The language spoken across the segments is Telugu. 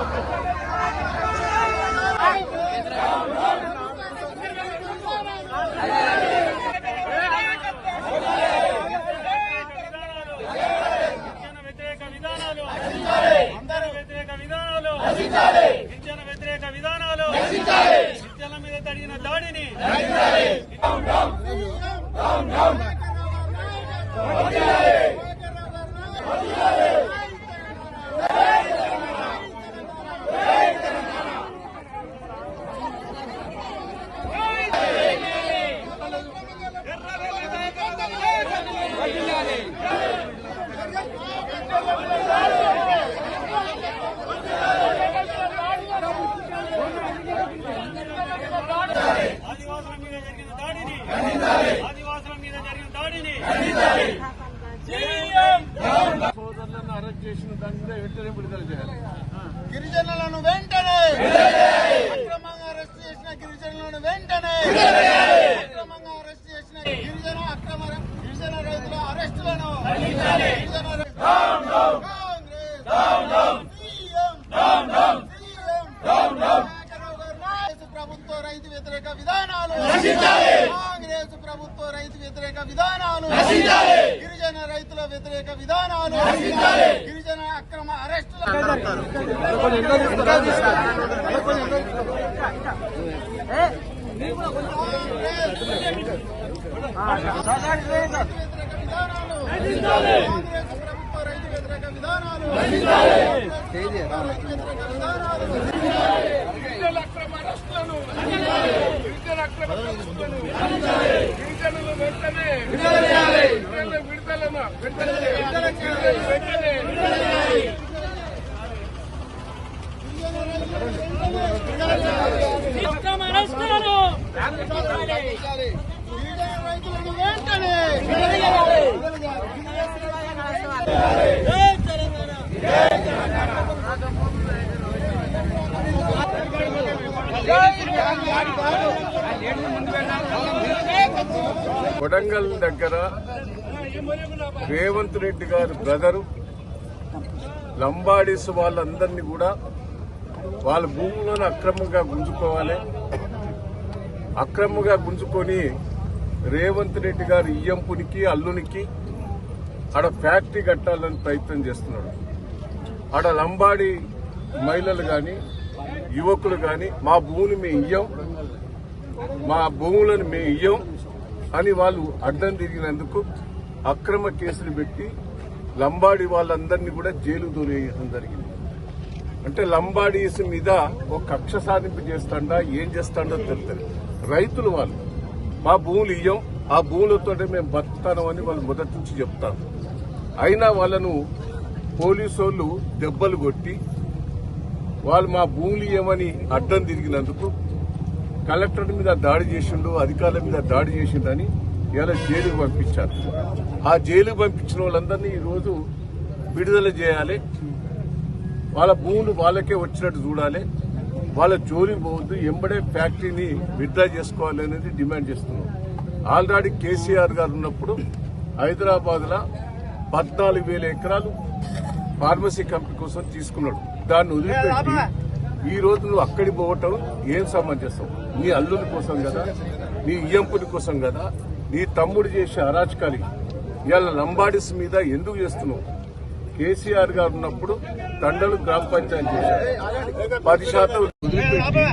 పింఛన వ్యతిరేక విధానాలు అందరూ వ్యతిరేక విధానాలు మీద తడిగిన దాడిని అరెస్ట్ చేసిన దాని మీద వెంటనే విడుదల చేయాలి. గిరిజనులను వెంటనే! అక్రమంగా అరెస్ట్ చేసిన గిరిజనులను వెంటనే! అక్రమంగా అరెస్ట్ చేసిన గిరిజన అక్రమ గిరిజన రైతుల అరెస్టులను! ప్రభుత్వ రైతు వ్యతిరేక విధానాలు! కాంగ్రెస్ ప్రభుత్వ రైతు వ్యతిరేక విధానాలు! గిరిజన రైతుల వ్యతిరేక విధానాలు గిరిజన అక్రమ అరెస్టుల కాంగ్రెస్ ప్రభుత్వ రైతు వ్యతిరేక విధానాలు రైతు వ్యతిరేక విధానాలు గిరిజన అక్రమ అరెస్టులను గిరిజన అక్రమ అరెస్టులను గిరిజనులు వెంటనే గిరిజనుల విడుదలను వెంటనే గిరిజనులు వెంటనే గిరిజన రైతులను వెంటనే కొడంగల్ దగ్గర రేవంత్ రెడ్డి గారి బ్రదరు లంబాడీస్ వాళ్ళందరినీ కూడా వాళ్ళ భూములను అక్రమంగా గుంజుకోవాలి. అక్రమంగా గుంజుకొని రేవంత్ రెడ్డి గారి ఇయ్యంపునికి అల్లునికి ఆడ ఫ్యాక్టరీ కట్టాలని ప్రయత్నం చేస్తున్నాడు. ఆడ లంబాడి మహిళలు కానీ యువకులు కానీ మా భూమిని మేము ఇయ్యం మా భూములను మేము ఇయ్యం అని వాళ్ళు అడ్డం తిరిగినందుకు అక్రమ కేసులు పెట్టి లంబాడి వాళ్ళందరినీ కూడా జైలు దూరేయడం జరిగింది. అంటే లంబాడీస్ మీద ఒక కక్ష సాధింపు చేస్తాడా ఏం చేస్తాడో తెలుస్తారు రైతులు వాళ్ళు మా భూములు ఇయ్యం ఆ భూములతో మేము బతుకుతాను అని వాళ్ళు మొదటి నుంచి చెప్తారు. అయినా వాళ్ళను పోలీసు వాళ్ళు దెబ్బలు కొట్టి వాళ్ళు మా భూములు ఏమని అడ్డం తిరిగినందుకు కలెక్టర్ మీద దాడి చేసిండు అధికారుల మీద దాడి చేసిండని ఇలా జైలుకు పంపించారు. ఆ జైలుకు పంపించిన వాళ్ళందరినీ ఈ రోజు విడుదల చేయాలి. వాళ్ళ భూములు వాళ్ళకే వచ్చినట్టు చూడాలి. వాళ్ళ జోలి పోవద్దు. ఎంబడే ఫ్యాక్టరీని విత్డ్రా చేసుకోవాలి అనేది డిమాండ్ చేస్తున్నాం. ఆల్రెడీ కేసీఆర్ గారు ఉన్నప్పుడు హైదరాబాద్లో పద్నాలుగు వేల ఎకరాలు ఫార్మసీ కంపెనీ కోసం తీసుకున్నాడు. దాన్ని వదిలిపెట్టి ఈ రోజు నువ్వు అక్కడికి పోవటం ఏం సమంజసం? నీ అల్లుని కోసం కదా నీ ఇయ్యంపుని కోసం కదా నీ తమ్ముడు చేసే అరాచకాలకి ఇవాళ లంబాడిస్ మీద ఎందుకు చేస్తున్నావు? కేసీఆర్ గారు ఉన్నప్పుడు తండలు గ్రామ పంచాయతీ చేశారు. పది శాతం వదిలిపెట్టి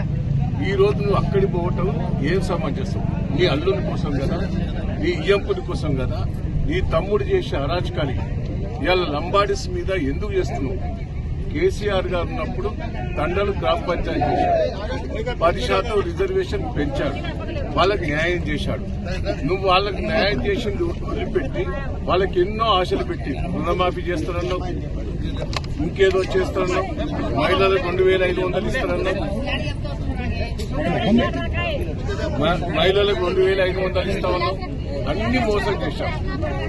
ఈ రోజు నువ్వు అక్కడికి పోవటం ఏం సమంజసం? నీ అల్లుని కోసం కదా నీ ఇయ్యంపుని కోసం కదా నీ తమ్ముడు చేసే అరాచకాలకి ఇవాళ లంబాడిస్ మీద ఎందుకు చేస్తున్నావు? కేసీఆర్ గారు ఉన్నప్పుడు తండలు గ్రామ పంచాయతీ చేశాడు. పది శాతం రిజర్వేషన్ పెంచాడు. వాళ్ళకి న్యాయం చేశాడు. నువ్వు వాళ్ళకి న్యాయం చేసింది వదిలిపెట్టి వాళ్ళకి ఎన్నో ఆశలు పెట్టి రుణమాఫీ చేస్తానన్నావు ఇంకేదో చేస్తానన్నావు మహిళలకు రెండు వేల ఐదు వందలు ఇస్తానన్నావు. మహిళలకు రెండు వేల ఐదు వందలు ఇస్తా ఉన్నాం. అన్ని మోసం చేశాం.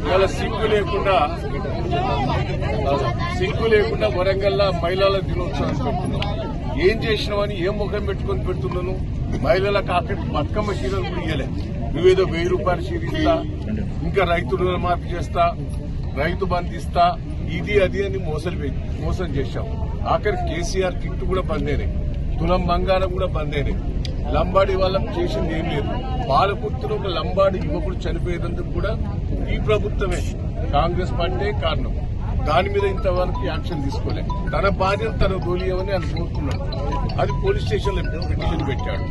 ఇవాళ సిగ్గు లేకుండా సిగ్గు లేకుండా వరంగల్ మహిళల దినోత్సవం పెట్టుకున్నాం ఏం చేసినావని ఏం ముఖం పెట్టుకొని పెడుతున్నాను? మహిళలకు అక్కడి బతుకమ్మ చీరలు కూడా ఇయ్యలే. నువ్వేదో వెయ్యి రూపాయలు చీరిస్తా ఇంకా రైతు రుణమాఫీ చేస్తా రైతు బంధు ఇస్తా ఇది అది అని మోసం మోసం చేశాం. ఆఖరి కేసీఆర్ కిట్ కూడా బందేనే. తులం బంగారం కూడా బందేనే లంబాడి వాళ్ళం చేసింది ఏం లేదు. పాలకుర్తిలో ఒక లంబాడి యువకుడు చనిపోయేటందుకు కూడా ఈ ప్రభుత్వమే కాంగ్రెస్ పార్టీ కారణం. దాని మీద ఇంతవరకు యాక్షన్ తీసుకోలేదు తన భార్యను తన దోలియమని ఆయన కోరుకున్నాడు. అది పోలీస్ స్టేషన్లో పిటిషన్ పెట్టాడు.